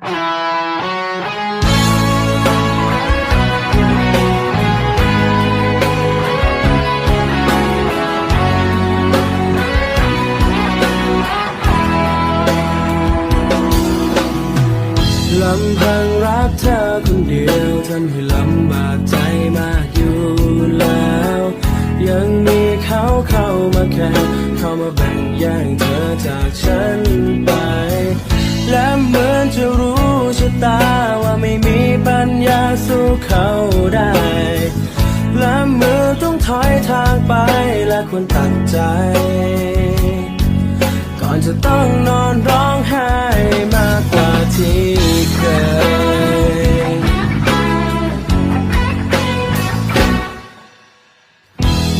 ลำพังรักเธอคนเดียวทำให้ลำบากใจมากอยู่แล้ว ยังมีเขาเข้ามาแข่เข้ามาแบ่งแย่งเธอจากฉัน และเหมือนจะรู้ชะตาว่าไม่มีปัญญาสู้เขาได้ และเมื่อต้องถอยทางไปและควรตัดใจ ก่อนจะต้องนอนร้องไห้มากกว่าที่เคย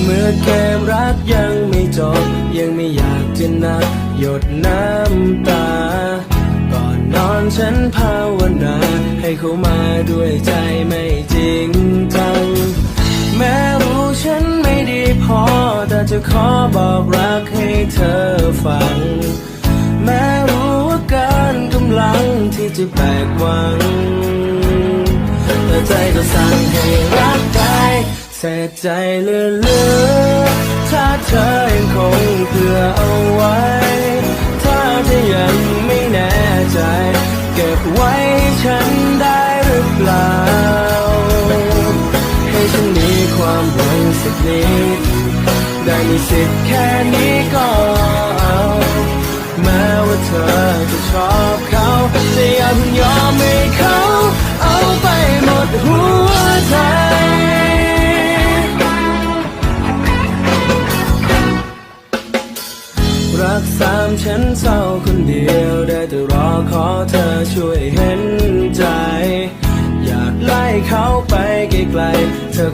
เมื่อเกมรักยังไม่จบ ยังไม่อยากจะนับหยดน้ำตา ฉันภาวนา ให้เขามาด้วยใจไม่จริงจัง แม้รู้ฉันไม่ดีพอ แต่จะขอบอกรักให้เธอฟัง แม้รู้ว่ากินกำลังที่จะแบกหวัง แต่ใจก็สั่งให้รักไปเสียใจเหลือถ้าเธอยังคงเผื่อเอาไว้ ถ้าเธอยังไม่แน่ใจ เก็บไว้ให้ฉันได้หรือเปล่า ให้ฉันมีความหวังสักนิด ได้มีสิทธิ์แค่นี้ก็เอา แม้ว่าเธอจะ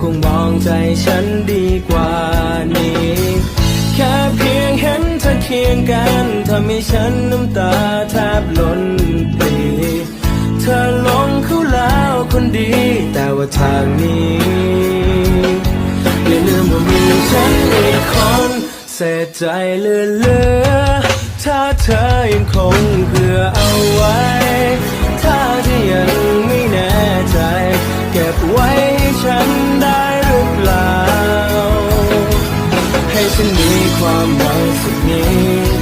คงมองใจฉันดีกว่านี้ แค่เพียงเห็นเธอเคียงกันทำให้ฉันน้ำตาแทบล้นปีเธอหลงเขาแล้วคนดี แต่ว่าทางนี้อย่าลืมว่ามีฉันอีกคนเสียใจเหลือๆถ้าเธอยังคงเผื่อเอาไว้ ถ้าเธอยังไม่แน่ใจ ไว้ให้ฉันได้หรือเปล่า ให้ฉันมีความหวังสักนิด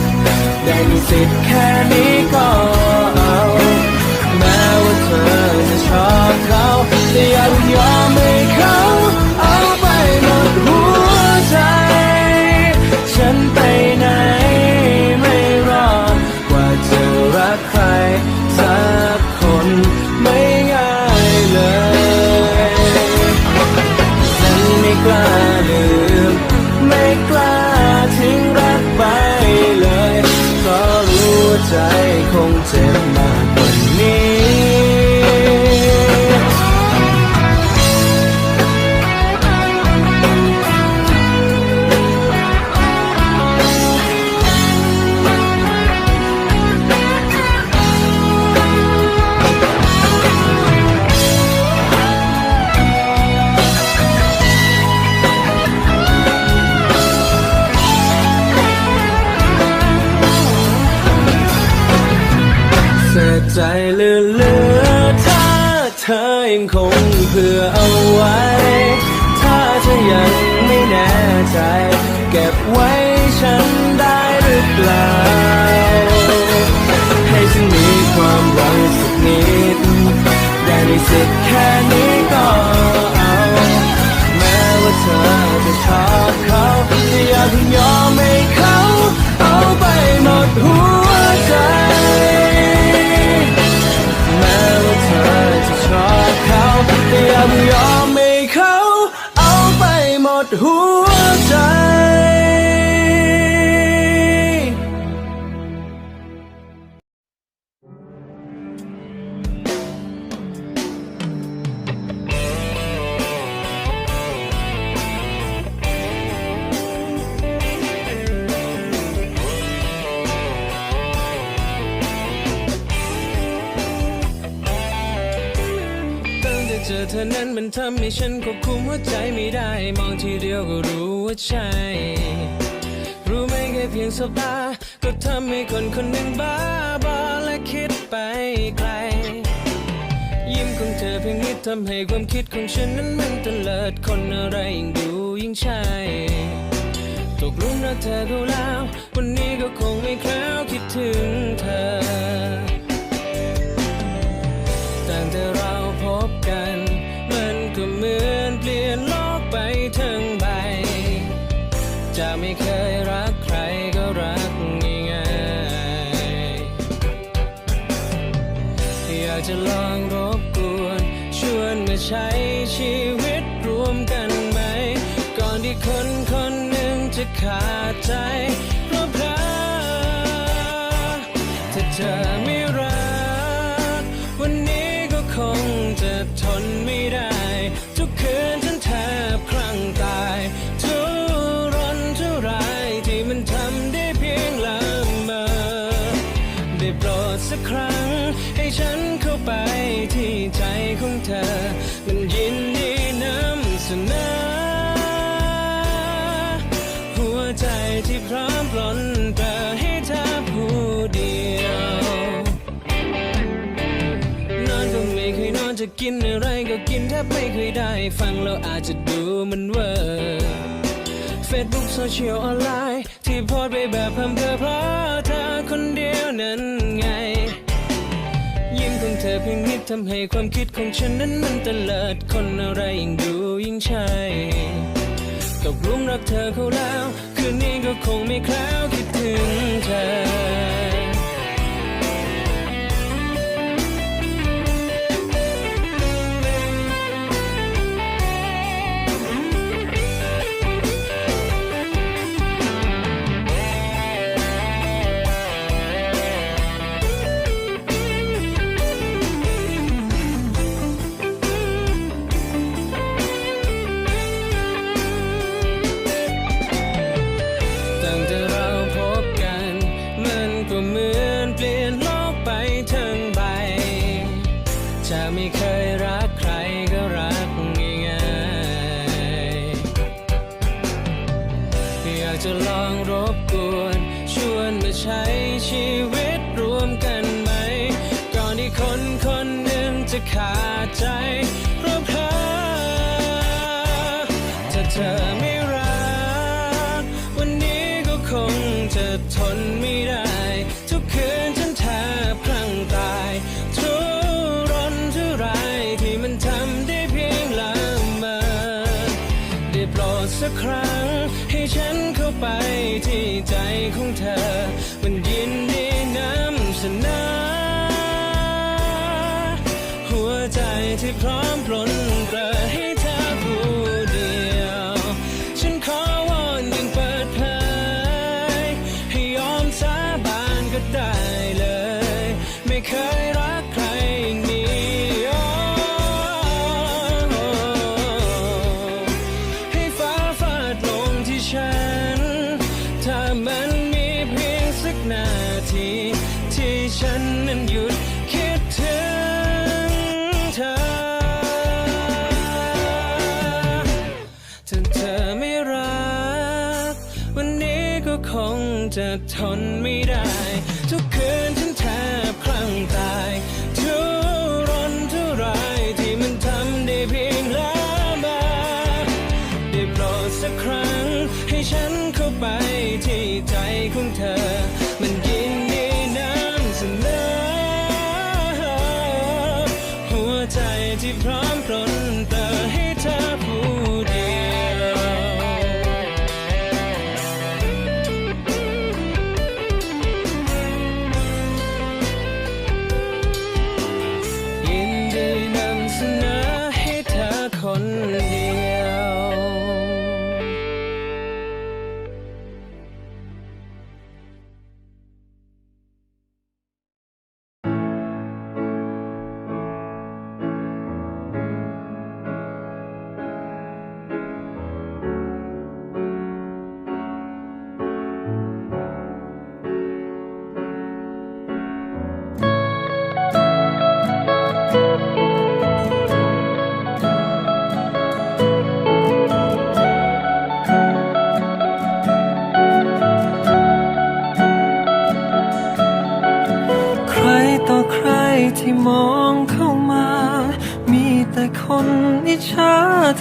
ได้มีสิทธิ์แค่นี้ก่อน เธอนั้นมันทำให้ฉันควบคุมหัวใจไม่ได้ มองทีเดียวก็รู้ว่าใช่ รู้ไหมแค่เพียงสบตา ก็ทำให้คนคนหนึ่งบ้าบอและคิดไปไกล ยิ้มของเธอเพียงนิดทำให้ความคิดของฉันนั้นมันตะเลิดคนอะไรยิ่งดูยิ่งใช่ตกลุมรักเธอก็แล้ว วันนี้ก็คงไม่แคล้วคิดถึง ใช้ชีวิตรวมกันไหม ก่อนที่คนคนหนึ่งจะขาดใจ กินอะไรก็กินแทบไม่เคยได้ ฟังแล้วอาจจะดูมันเวอร์เฟซบุ๊กโซเชียลออนไลน์ที่โพสไปแบบเพิ่มเธอเพราะเธอคนเดียวนั้นไง ยิ้มของเธอเพียงนิดทำให้ความคิดของฉันนั้นมันเตลิดคนอะไรยิ่งดูยิ่งใช่ตกลุมรักเธอเขาแล้ว คืนนี้ก็คงไม่แคล้วคิดถึงเธอ จะขาดใจเพราะเธอถ้าเธอ ทนไม่ได้ ทุกคืนฉันแทบคลั่งตาย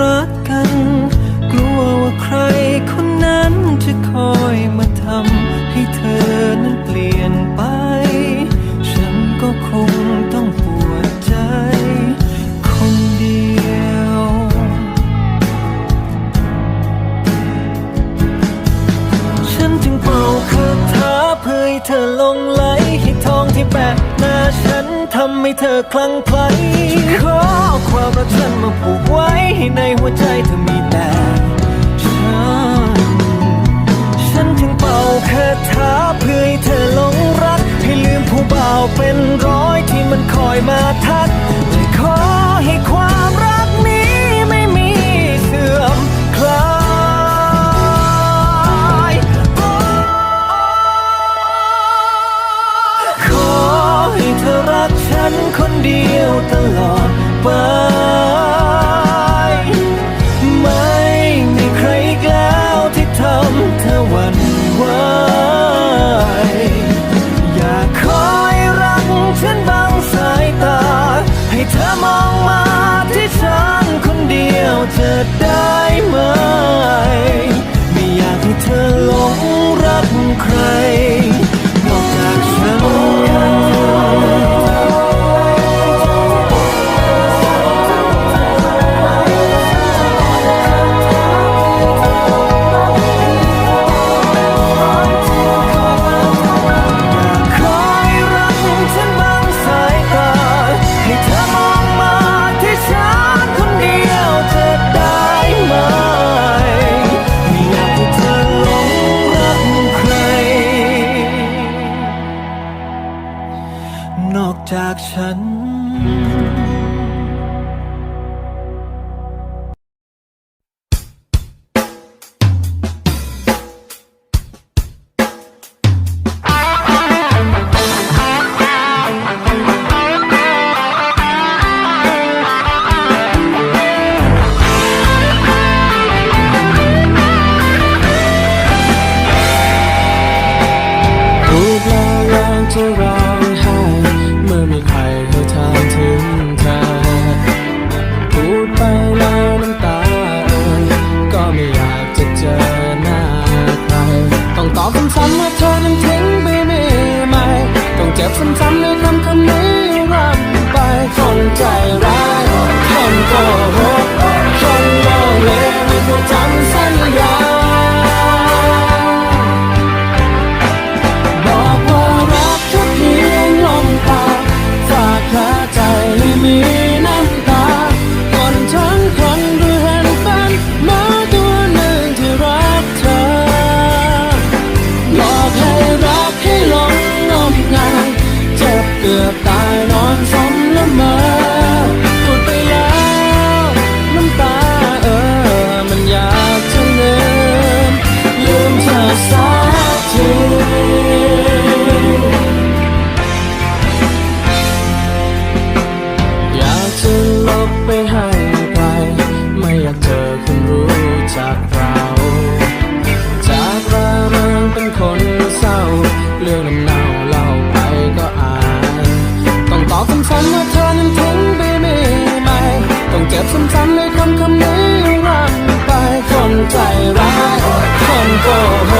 Murat มาท ฉัน รูปและางเท่ ใจร้ายคนโกหก